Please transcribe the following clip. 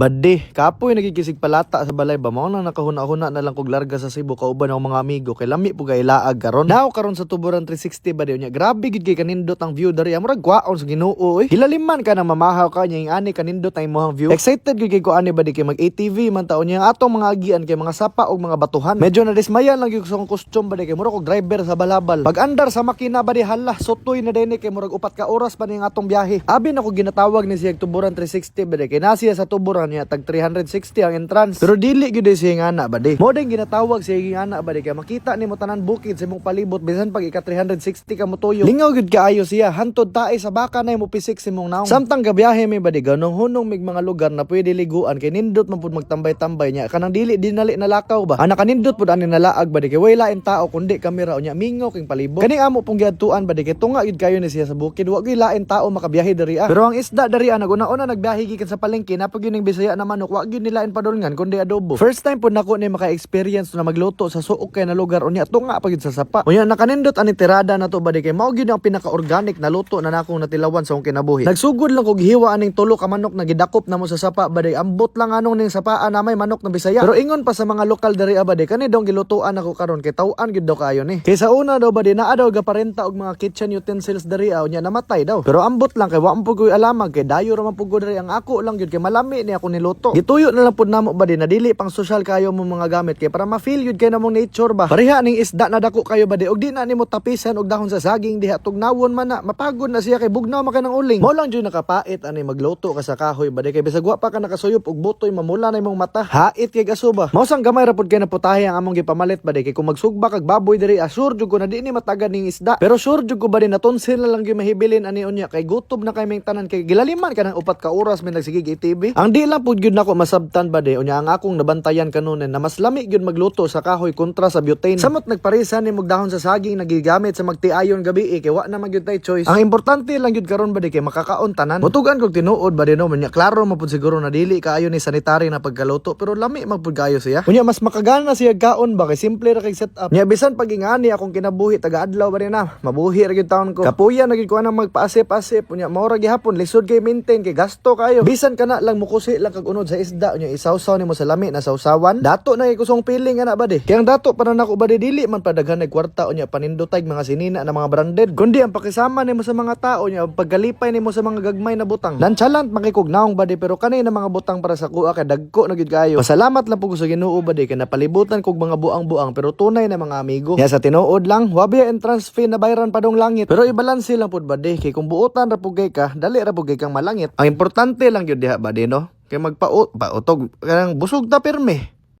Badi, kapoy nagkikisig palata sa balay ba? Mao nang nakahuna-huna na lang kog larga sa Cebu kauban ang mga amigo kay lami po kay laag karon. Now karon sa tuburan 360 ba niya? Grabe gid kay kanindot ang view dari. Amurag kwaon sa Ginoo oy. Hilaliman ka na mamahaw ka yung ani kanindot ang imong view. Excited gid kay ko ani ba di kay mag ATV man taon niya atong mga agian kay mga sapa og mga batuhan. Medyo na dismayan lang gyud sa costume ba di kay mura kog driver sa balabal. Pag andar sa makina ba di hala sotoy na dinhi kay murag upat ka oras pa ning atong biyahe. Abi na ko ginatawag ni siya tuburan 360 ba di kay nasiya sa tuburan niya tag 360 ang entrance. Pero dili gyud siya nga ana ba di. Mo din ginatawag siya nga ana ba di kay makita nimo tanan bukid sa imong palibot bisan pag ika 360 ka mo tuyo. Lingaw gyud kaayo siya hantod tae sa baka na mo pisik sa imong naong. Samtang gabiyahe mi ba di ganong hunong mig mga lugar na pwede liguan kay nindot man pud magtambay-tambay niya kanang dili dinali nalakaw ba. Ana kanindot pud ani nalaag ba di kay way lain tao kundi kamera unya mingaw king palibot. Kani amo pong giadtuan ba di kay tunga gyud kayo ni siya sa bukid wa gyud lain tao makabiyahe diri ah. Pero ang isda diri ah naguna-una nagbiyahe gikan sa palengke napag yun ning Bisaya na manok wa gyud nila padulngan kundi adobo. First time pud nako ni maka-experience na magluto sa suok kay na lugar unya tunga pa gyud sa sapa. Unya nakanindot ani tirada na to ba di kay mao gyud ang pinaka-organic na luto na nakong natilawan sa akong kinabuhi. Nagsugod lang kog hiwa aning tulo ka manok na gidakop na mo sa sapa ba di ambot lang anong ning sapaan na may manok na Bisaya. Pero ingon pa sa mga lokal diri ah, ba di kani dong gilutuan ako karon kay taw-an gyud daw kayo ni. Kay sa una daw ba di naa daw gaparenta og mga kitchen utensils diri ah, unya namatay daw. Pero ambot lang kay wa man pud koy alamag kay dayo ra man ko diri ang ako lang gyud kay malami ni ako niluto. Gituyo na lang pud namo ba di na dili pang social kayo mo mga gamit kay para ma-feel yun kay namong nature ba. Pareha ning isda na dako kayo ba di og di na nimo tapisan og dahon sa saging diha tugnawon man na mapagod na siya kay bugnaw man ka ng uling. Mo lang jud nakapait ani magluto ka sa kahoy ba di kay bisag wa pa ka nakasuyop og butoy mamula na imong mata. Hait kay gaso ba. Mao sang gamay ra pud kay naputahe ang among gipamalit ba di kay kung magsugba kag baboy diri asure jud ko na di ni matagad ning isda. Pero sure jud ko ba di natonsil na lang gyud mahibilin ani unya kay gutob na kay ming tanan kay gilaliman ka ng upat ka oras may nagsigig TV. Ang di pud gyud nako masabtan ba di unya ang akong nabantayan kanunen na mas lami gyud magluto sa kahoy kontra sa butane. Samot nagparisan ni dahon sa saging nagigamit sa magtiayon gabi eh, kay wa na magyud tay choice. Ang importante lang gyud karon ba di kay makakaon tanan. Mutugan kog tinuod ba di no nya klaro man pud siguro na dili kaayo ni sanitary na pagkaluto pero lami man pud kayo siya. Unya mas makagana siya kaon ba kay simple ra kay setup. Nya bisan pag ingani akong kinabuhi taga adlaw ba di na mabuhi ra gyud taon ko. Kapuya na gyud ko nang magpaasip-asip unya mao ra gihapon lisod kay maintain kay gasto kayo. Bisan kana lang mukusi lang kag unod sa isda unya isawsaw nimo sa lami na sawsawan. Dato na kay kusong piling ana ba di. Kaya ang dato para nako ba di dili man padaghan og kwarta unya panindotay mga sinina na mga branded. Kundi ang pakisama nimo sa mga tao unya paggalipay nimo sa mga gagmay na butang. Nonchalant makikugnaong ba di pero kanay na mga butang para sa kuha kay dagko na gyud kayo. Pasalamat lang ko sa Ginoo ba di kay napalibutan kog mga buang-buang pero tunay na mga amigo. Ya sa tinuod lang, wabi entrance fee na bayaran pa dong langit. Pero ibalanse lang pud ba kay kung buotan ra pugay ka, dali ra pugay kang malangit. Ang importante lang gyud diha ba no? Kay magpaot, pautog, kanang busog ta pirme.